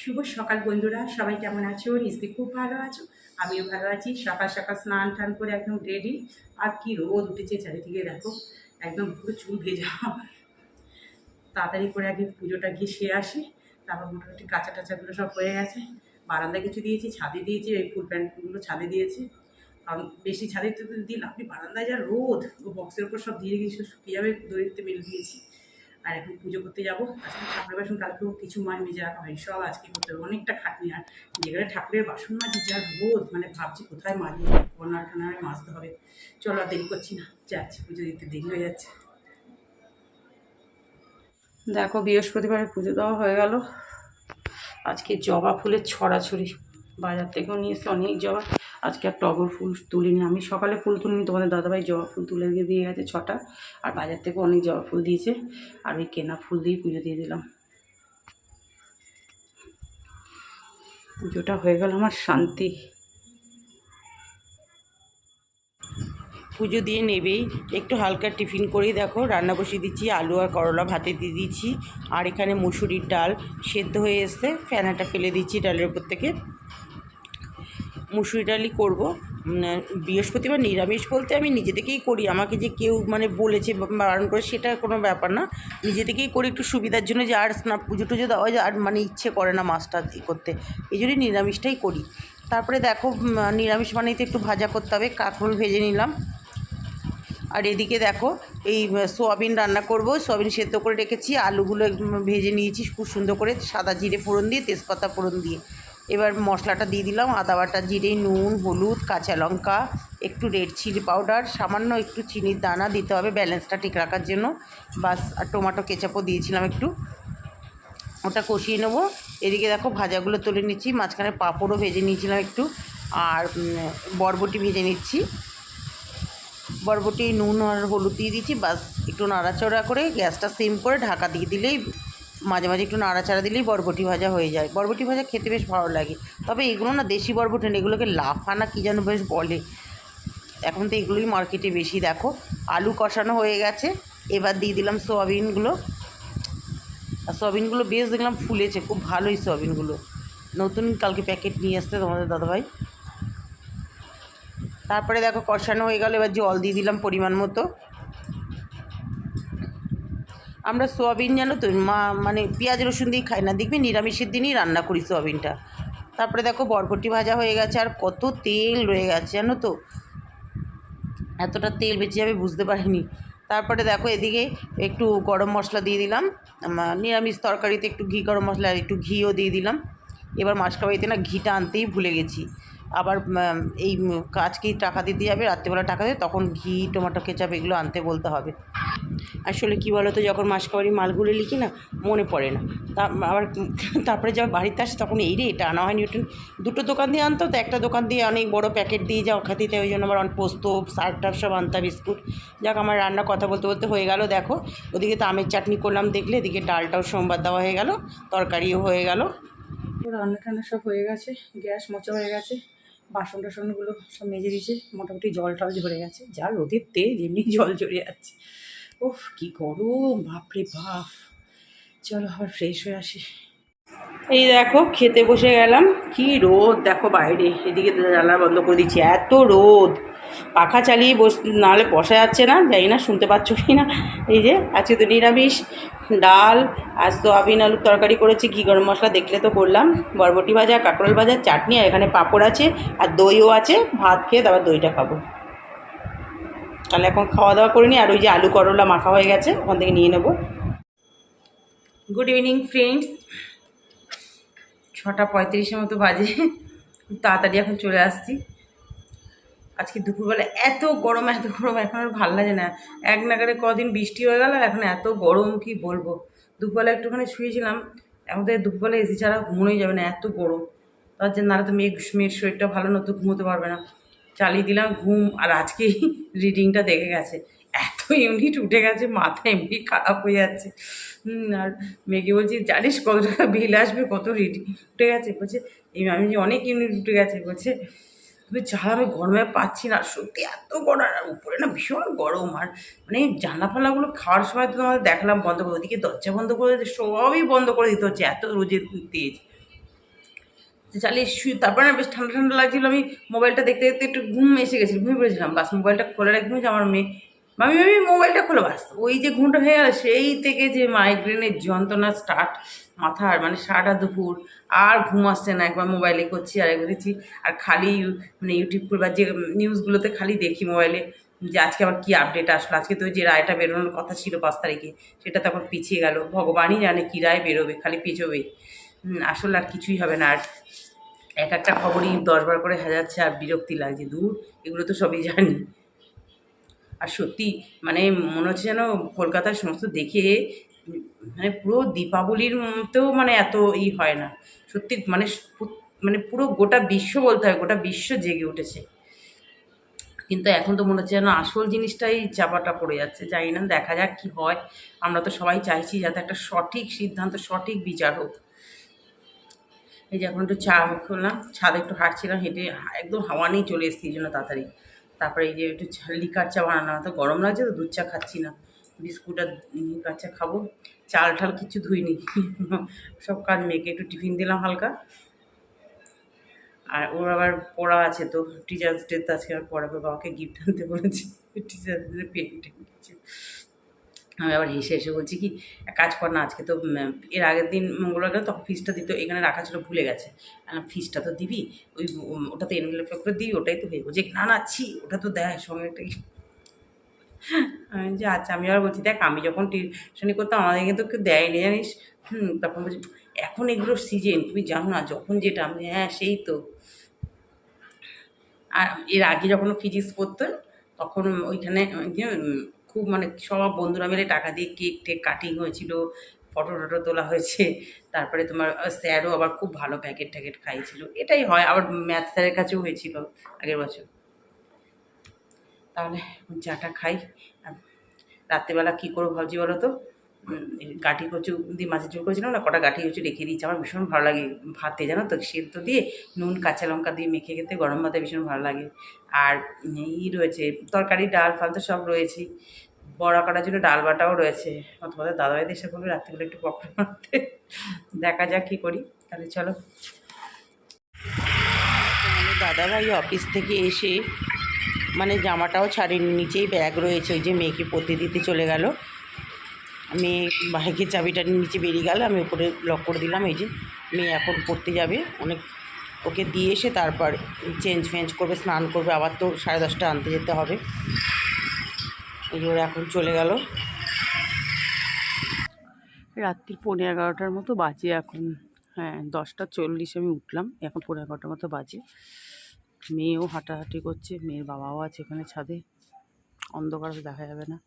শুভ সকাল বন্ধুরা, সবাই কেমন আছো? নিশ্চয়ই খুব ভালো আছো। আমিও ভালো আছি। সকাল সকাল স্নান টান করে একদম রেডি আর কি রোদ উঠেছে চারিদিকে দেখো। একদম পুরো চুল ভেজা। তাড়াতাড়ি করে আগে পুজোটা গিয়ে সেরে আসি। তারপর মোটামুটি কাঁচা টাচাগুলো সব হয়ে গেছে। বারান্দায় কিছু দিয়েছি, ছাদে দিয়েছি, ওই ফুল প্যান্টগুলো ছাদে দিয়েছি। কারণ বেশি ছাদে তো দিন আপনি বারান্দায় যা রোদ বক্সের উপর সব দিয়ে গিয়ে শুকিয়ে যাবে, দড়িতে মেলে দিয়েছি। আর এখন পুজো করতে যাব। আজকে ঠাকুরের বাসন কালকেও কিছু মাছ মেজে রাখা হয় সব আজকে করতে হবে। অনেকটা খাটনি আর যেখানে ঠাকুরের বাসন মাঝে যা রোদ মানে ভাবছি কোথায় মাজবো কনার খানায় মাজতে হবে। চলো আর দেরি করছি না, যাচ্ছি, পুজো দিতে দেরি হয়ে যাচ্ছে। দেখো, বৃহস্পতিবারে পুজো দেওয়া হয়ে গেল। আজকে জবা ফুলের ছড়াছড়ি। বাজার থেকেও নিয়ে এসে অনেক জবা। আজকে আর টগর ফুল তুলিনি আমি। সকালে ফুল তুলিনি, তোমাদের দাদাভাই জবা ফুল তুলে গিয়ে দিয়ে গেছে ছটা। আর বাজার থেকে অনেক জবা ফুল দিয়েছে। আর ওই কেনা ফুল দিয়ে পুজো দিয়ে দিলাম। পুজোটা হয়ে গেল আমার শান্তি। পুজো দিয়ে নেবেই। একটু হালকা টিফিন করেই দেখো, রান্না বসিয়ে দিচ্ছি, আলু আর করলা ভাতে দিয়ে দিচ্ছি। আর এখানে মুসুরির ডাল সেদ্ধ হয়ে এসছে। ফ্যানাটা ফেলে দিচ্ছি ডালের উপর থেকে। মুসুরি ডালই করব। বৃহস্পতিবার নিরামিষ বলতে আমি নিজে থেকেই করি। আমাকে যে কেউ মানে বলেছে বারণ করে সেটা কোনো ব্যাপার না। নিজে থেকেই করি একটু সুবিধার জন্য যে আর না পুজো টুজো দেওয়া যায়, আর মানে ইচ্ছে করে না মাছটা করতে। এই জন্যই নিরামিষটাই করি। তারপরে দেখো নিরামিষ মানেই তো একটু ভাজা করতে হবে কাঁকরোল ভেজে নিলাম। আর এদিকে দেখো, এই সোয়াবিন রান্না করব। সোয়াবিন সেদ্ধ করে রেখেছি, আলুগুলো ভেজে নিয়েছি খুব সুন্দর করে, সাদা জিরে ফোড়ন দিয়ে, তেজপাতা ফোড়ন দিয়ে। এবার মশলাটা দিয়ে দিলাম, আদা বাটা, জিরে, নুন, হলুদ, কাঁচা লঙ্কা, একটু রেড চিলি পাউডার সামান্য একটু চিনির দানা দিতে হবে ব্যালেন্সটা ঠিক রাখার জন্য। বাস, আর টমেটো কেচাপও দিয়েছিলাম একটু। ওটা কষিয়ে নেব। এদিকে দেখো ভাজাগুলো তুলে নিচ্ছি, মাঝখানে পাঁপড়ও ভেজে নিয়েছিলাম একটু, আর বরবটি ভেজে নিচ্ছি। বরবটি, নুন আর হলুদ দিয়ে দিচ্ছি, বাস একটু নাড়াচড়া করে গ্যাসটা সিম করে ঢাকা দিয়ে দিলেই মাঝে মাঝে একটু নাড়াচাড়া দিলেই বরবটি ভাজা হয়ে যায়। বরবটি ভাজা খেতে বেশ ভালো লাগে। তবে এগুলো না দেশি বরবটি না, এগুলোকে লাফানা কী যেন বেশ বলে। এখন তো এগুলোই মার্কেটে বেশি, দেখো। আলু কষানো হয়ে গেছে। এবার দিয়ে দিলাম সোয়াবিনগুলো। আর সোয়াবিনগুলো বেশ দেখলাম ফুলেছে, খুব ভালোই সোয়াবিনগুলো। নতুন কালকে প্যাকেট নিয়ে আসতে তোমাদের দাদাভাই। তারপরে দেখো কষানো হয়ে গেল, এবার জল দিয়ে দিলাম পরিমাণ মতো। আমরা সোয়াবিন জানো তো, মা মানে পেঁয়াজ রসুন দিয়ে খাই না, দেখবি নিরামিষের দিনই রান্না করি সোয়াবিনটা। তারপরে দেখো বরবটি ভাজা হয়ে গেছে, আর কত তেল রয়ে গেছে জানো তো। এতটা তেল বেঁচে যাবে বুঝতে পারিনি। তারপরে দেখো এদিকে একটু গরম মশলা দিয়ে দিলাম নিরামিষ তরকারিতে একটু ঘি, গরম মশলা আর একটু ঘিও দিয়ে দিলাম। এবার মাসকাবাড়িতে না ঘিটা আনতেই ভুলে গেছি। আবার এই উম, আজকেই টাকা দিতে যাবে রাত্রেবেলা টাকা দিয়ে তখন ঘি টমেটো কেচাপ এগুলো আনতে বলতে হবে। আসলে কী বলো তো যখন মাসকাবাড়ি মালগুলো লিখি না মনে পড়ে না। তা আবার তারপরে যখন বাড়িতে আসে তখন এই রে এটা আনা হয়নি ওটা দুটো দোকান দিয়ে আনতো তো একটা দোকান দিয়ে অনেক বড় প্যাকেট দিয়ে যাও খাতিতে ওই জন্য আবার অনেক পোস্ত শাক টাক সব আনতাম বিস্কুট। যাক আমার রান্না কথা বলতে বলতে হয়ে গেল দেখো। ওদিকে তো আমের চাটনি করলাম দেখলে এদিকে ডালটাও সোমবার দেওয়া হয়ে গেল তরকারিও হয়ে গেল। রান্না টান্না সব হয়ে গেছে, গ্যাস মোচা হয়ে গেছে, বাসন টাসনগুলো সব মেজে দিয়েছে, মোটামুটি জল টল ঝরে গেছে, যা রোদের তেজ এমনি জল ঝরে যাচ্ছে। উফ, কি গরম, বাপরে বাপ। চলো আবার ফ্রেশ হয়ে আসি। এই দেখো, খেতে বসে গেলাম, কি রোদ, দেখো বাইরে, এদিকে জানলা বন্ধ করে দিচ্ছি, এত রোদ। পাখা চালিয়ে বস, নাহলে বসা যাচ্ছে না, জানি না, শুনতে পাচ্ছ কি না এই যে আজকে তো নিরামিষ ডাল আর সোয়াবিন আলুর তরকারি করেছি, ঘি গরম মশলা দেখলে তো করলাম। বরবটি ভাজা, কাঁকরোল ভাজা, চাটনি আর এখানে পাঁপড় আছে আর দইও আছে। ভাত খেয়ে তারপর দইটা খাব। তাহলে এখন খাওয়া দাওয়া করে নিই আর ওই যে আলু করলা মাখা হয়ে গেছে, ওখান থেকে নিয়ে নেব। গুড ইভিনিং ফ্রেন্ডস ছটা পঁয়ত্রিশের মতো বাজে। তাড়াতাড়ি এখন চলে আসছি। আজকে দুপুরবেলা এত গরম এত গরম, এখন আর ভালো লাগে না। এক নাগারে কদিন বৃষ্টি হয়ে গেল এখন এত গরম, কি বলব? দুপুরবেলা একটুখানি শুয়েছিলাম, এখন তো দুপুরবেলা এসি ছাড়া ঘুমোনোই যাবে না, এত গরম। তার জন্য নাহলে তো মেঘ মেয়ের শরীরটা ভালো না, তো ঘুমোতে পারবে না। চালিয়ে দিলাম ঘুম, আর আজকে রিডিংটা দেখে গেছে। এত ইউনিট উঠে গেছে, মাথা এমনি খারাপ হয়ে যাচ্ছে। আর মেয়েকে বলছি, জানিস কত টাকা বিল আসবে, কত রিডিং উঠে গেছে, বলছে, এই আমি অনেক ইউনিট উঠে গেছে, বলছে তুমি ছাড়া আমি গরমে পাচ্ছি না, সত্যি এত গরম, আর উপরে না ভীষণ গরম, আর মানে জানলা ফালাগুলো খাওয়ার সময় তো আমাদের দেখলাম বন্ধ করে, ওদিকে দরজা বন্ধ করে সবই বন্ধ করে দিতে হচ্ছে, এত রোজে তেজ। চালিয়ে শুয়ে, তারপরে না বেশ ঠান্ডা ঠান্ডা লাগছিল, আমি মোবাইলটা দেখতে দেখতে একটু ঘুম এসে গেছিল, ঘুমিয়ে পড়েছিলাম, বাস মোবাইলটা খোলা রাখব যে আমার মেয়ে মামি মামি, মোবাইলটা খোলো, বাস। ওই যে ঘুমটা হয়ে গেল, সেই থেকে যে মাইগ্রেনের যন্ত্রণা স্টার্ট মাথার মানে সারাটা দুপুর। আর ঘুম আসছে না, একবার মোবাইলে করছি, আর একবার দিচ্ছি আর খালি মানে ইউটিউব বা যে নিউজগুলোতে খালি দেখি মোবাইলে, যে আজকে আবার কী আপডেট আসলো। আজকে তো যে রায়টা বেরোনোর কথা ছিল পাঁচ তারিখে, সেটা তখন পিছিয়ে গেল। ভগবানই জানে কী রায় বেরোবে, খালি পিছোবে আসলে আর কিছুই হবে না। আর এক একটা খবরই দশবার করে সাজাচ্ছে আর বিরক্তি লাগছে, দূর, এগুলো তো সবই জানি। আর সত্যি মানে মনে হচ্ছে যেন কলকাতার সমস্ত দেখে মানে পুরো দীপাবলির মতেও মানে এত ই হয় না। সত্যি মানে মানে পুরো গোটা বিশ্ব বলতে হয়, গোটা বিশ্ব জেগে উঠেছে। কিন্তু এখন তো মনে হচ্ছে যেন আসল জিনিসটাই চাপাটা পড়ে যাচ্ছে। জানি না, দেখা যাক কি হয়। আমরা তো সবাই চাইছি যাতে একটা সঠিক সিদ্ধান্ত, সঠিক বিচার হোক। এই যে এখন একটু চা করলাম ছাদে একটু হাঁটছিলাম, হেঁটে একদম হাওয়া নিয়ে চলে এসেছি এই জন্য তাড়াতাড়ি। তারপরে এই যে একটু লিকার চা বানানো, তো গরম লাগছে তো দুধ চা খাচ্ছি না। বিস্কুট আর লিকার চা খাব। চাল ঠাল কিছু ধুইনি। সব কাজ মেয়েকে একটু টিফিন দিলাম হালকা। আর ওর আবার পড়া আছে তো টিচার্স ডে তো আজকে আর পড়াবে, বাবাকে গিফট আনতে বলেছি। টিচার্স ডে টেন দিচ্ছে। আমি আবার হেসে হেসে বলছি কি কাজ কর না, আজকে তো এর আগের দিন মঙ্গলবার গেলে, তখন ফিসটা দিত, এখানে রাখা ছিল, ভুলে গেছে। ফিসটা তো দিবি, ওই ওটা তো এনভেলপে করে দিবি, ওটাই তো হয়ে যে না না, ছি, ওটা তো দেয়, সঙ্গে একটা যে আচ্ছা আমি আবার বলছি, দেখ, আমি যখন টিউশনি করতাম, আমাদের কিন্তু কেউ দেয়নি, জানিস? হুম, তখন বলছি, এখন এগুলো সিজন তুমি জানো না, যখন যেটা, আমি হ্যাঁ সেই তো। আর এর আগে যখন ফিজিক্স পড়তো তখন ওইখানে খুব মানে সব বন্ধুরা মিলে টাকা দিয়ে কেক টেক কাটিং হয়েছিল, ফটো টটো তোলা হয়েছে, তারপরে তোমার স্যারও আবার খুব ভালো প্যাকেট ট্যাকেট খাইয়েছিল। এটাই হয়, আবার ম্যাথ স্যারের কাছেও হয়েছিল আগের বছর। তাহলে চাটা খাই রাত্রেবেলা কী করব ভাবছি বলো তো? গাঠি কচু দিয়ে মাছের ঝোল করেছিলাম, না কটা গাঠি কচু রেখে দিয়েছি, আমার ভীষণ ভালো লাগে ভাতে, জানো তো? সেদ্ধ দিয়ে নুন, কাঁচা লঙ্কা দিয়ে মেখে খেতে গরম ভাতে ভীষণ ভালো লাগে। আর ই রয়েছে তরকারি, ডাল, ফাল তো সব রয়েছেই বড়া করার জন্য ডাল বাটাও রয়েছে। তোমাদের দাদাভাইদের এসে বলবে, রাত্রিবেলা একটু পকড়া মারতে দেখা যাক কী করি। তাহলে চলো। দাদাভাই অফিস থেকে এসে মানে জামাটাও ছাড়েনি, নিচেই ব্যাগ রয়েছে, ওই যে মেয়েকে পড়তে দিতে চলে গেল। মেয়ে বাইকের চাবিটা নিচে বেরিয়ে গেল, আমি উপরে লক করে দিলাম, এই যে মেয়ে এখন পড়তে যাবে। অনেক ওকে দিয়ে এসে তারপর চেঞ্জ ফেঞ্জ করবে, স্নান করবে, আবার তো সাড়ে দশটা আনতে যেতে হবে। এই ওরা এখন চলে গেল। রাত্রি পনেরো এগারোটার মতো বাজে এখন। হ্যাঁ দশটা চল্লিশে আমি উঠলাম, এখন পনেরো এগারোটার মতো বাজে। মেয়েও হাঁটাহাঁটি করছে, মেয়ের বাবাও আছে এখানে ছাদে। অন্ধকার দেখা যাবে না।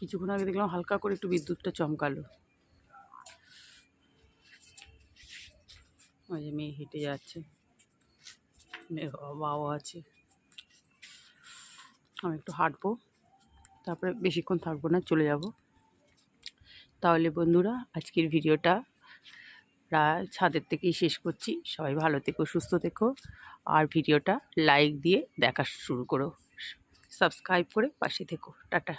কিছুক্ষণ আগে দেখলাম হালকা করে একটু বিদ্যুৎটা চমকালো। ওই যে মেয়ে হেঁটে যাচ্ছে। মেয়ের বাবাও আছে। আমি একটু হাঁটবো, তারপরে বেশিক্ষণ থাকব না, চলে যাব। তাহলে বন্ধুরা, আজকের ভিডিওটা প্রায় ছাদের থেকেই শেষ করছি। সবাই ভালো থেকো, সুস্থ থেকো। আর ভিডিওটা লাইক দিয়ে দেখা শুরু করো। সাবস্ক্রাইব করে পাশে থেকো। টাটা।